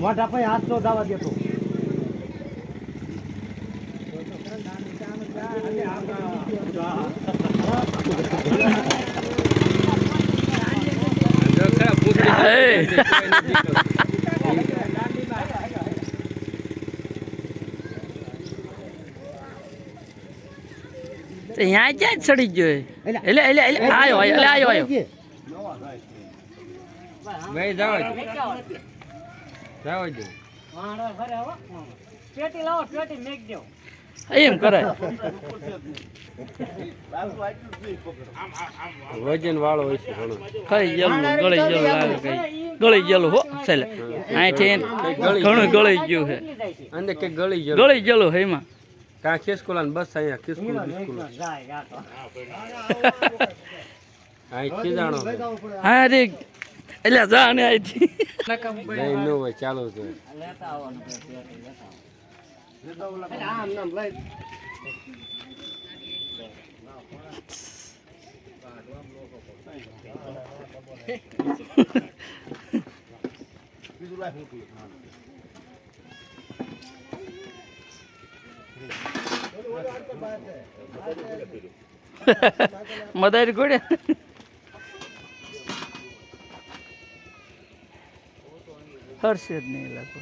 ગયો ભાઈ હાથ તો દાવા દેતો તો. અહીંયા ક્યાં ચડી ગયો એ? એટલે એટલે એટલે આયો આયો એટલે આવ્યો આયો ભાઈ જાવ જાવ હો પેટી લાવો પેટી મેક દેવ એમ કરાય. વજન વાળો હોય છે ઘણો. કઈ ગયેલું ગળી ગયેલું આવે કઈ. ગળી ગયેલું હો ચાલે. અહીંથી ઘણું ગળી ગયું છે. નીકળી જાય છે. અંદર કે ગળી ગયો ગળી ગયેલું હે એમાં. કા ખિસકોલા બસ અહીંયા ખિસકોલ ખિસકોલ તો આ ખીજાણો હા રે એટલે જા ને અહીંથી નહીં ન હોય ચાલુ છે. લેતા આવવાનું લેતા આવો. આમ નામ લઈ. મદારી કોડે જ નહીં લાગો.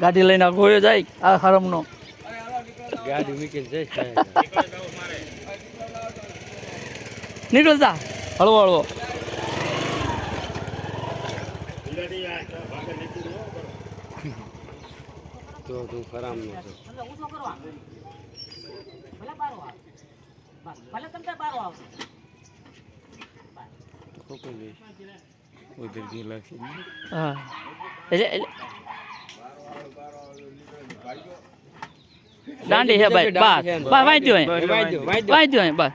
ગાડી લઈને ગોયો જાય આ હરમનો. ગાડી મૂકીને જઈશ નીકળ હળવો હળવો. તો તું ખરામ નો ભલે બારો આવે. બસ, ભલે તમે બારો આવશે. ઉધર હા. એટલે દાંડી હે ભાઈ બસ. બસ વાંચ્યો વાંચ્યો, બસ.